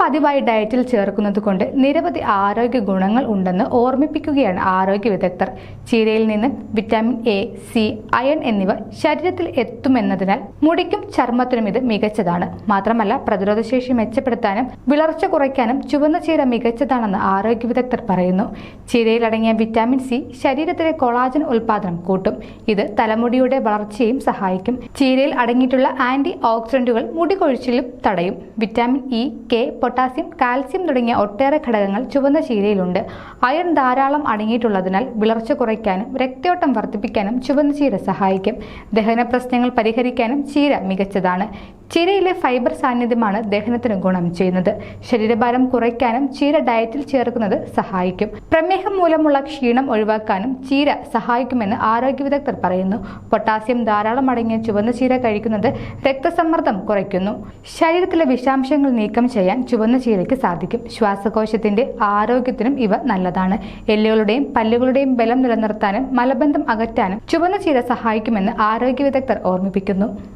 പതിവായി ഡയറ്റിൽ ചേർക്കുന്നത് കൊണ്ട് നിരവധി ആരോഗ്യ ഗുണങ്ങൾ ഉണ്ടെന്ന് ഓർമ്മിപ്പിക്കുകയാണ് ആരോഗ്യ വിദഗ്ധർ. ചീരയിൽ നിന്ന് വിറ്റാമിൻ എ സി അയൺ എന്നിവ ശരീരത്തിൽ എത്തുമെന്നതിനാൽ മുടിക്കും ചർമ്മത്തിനും ഇത് മികച്ചതാണ്. മാത്രമല്ല പ്രതിരോധശേഷി മെച്ചപ്പെടുത്താനും വിളർച്ച കുറയ്ക്കാനും ചുവന്ന ചീര മികച്ചതാണെന്ന് ആരോഗ്യ വിദഗ്ധർ പറയുന്നു. ചീരയിൽ അടങ്ങിയ വിറ്റാമിൻ സി ശരീരത്തിലെ കൊളാജൻ ഉൽപാദനം കൂട്ടും. ഇത് തലമുടിയുടെ വളർച്ചയും സഹായിക്കും. ചീരയിൽ അടങ്ങിയിട്ടുള്ള ആന്റി ഓക്സിഡന്റുകൾ മുടി കൊഴിച്ചിലും തടയും. Vitamin E K potassium calcium തുടങ്ങിയ ഒട്ടേറെ ഘടകങ്ങൾ ചുവന്ന ചീരയിലുണ്ട് അയൺ ധാരാളം അടങ്ങിയിട്ടുള്ളതിനാൽ വിളർച്ച കുറയ്ക്കാനും രക്തയോട്ടം വർദ്ധിപ്പിക്കാനും ചുവന്ന ചീര സഹായിക്കും. ദഹന പ്രശ്നങ്ങൾ പരിഹരിക്കാനും ചീര മികച്ചതാണ്. ചീരയിലെ ഫൈബർ സാന്നിധ്യമാണ് ദഹനത്തിന് ഗുണം ചെയ്യുന്നത്. ശരീരഭാരം കുറയ്ക്കാനും ചീര ഡയറ്റിൽ ചേർക്കുന്നത് സഹായിക്കും. പ്രമേഹം മൂലമുള്ള ക്ഷീണം ഒഴിവാക്കാനും ചീര സഹായിക്കുമെന്ന് ആരോഗ്യ വിദഗ്ധർ പറയുന്നു. പൊട്ടാസ്യം ധാരാളം അടങ്ങിയ ചുവന്ന ചീര കഴിക്കുന്നത് രക്തസമ്മർദ്ദം കുറയ്ക്കുന്നു. ശരീരത്തിലെ വിഷാംശങ്ങൾ നീക്കം ചെയ്യാൻ ചുവന്ന ചീരയ്ക്ക് സാധിക്കും. ശ്വാസകോശത്തിന്റെ ആരോഗ്യത്തിനും ഇവ നല്ലതാണ്. എല്ലുകളുടെയും പല്ലുകളുടെയും ബലം നിലനിർത്താനും മലബന്ധം അകറ്റാനും ചുവന്ന ചീര സഹായിക്കുമെന്ന് ആരോഗ്യ വിദഗ്ധർ ഓർമ്മിപ്പിക്കുന്നു.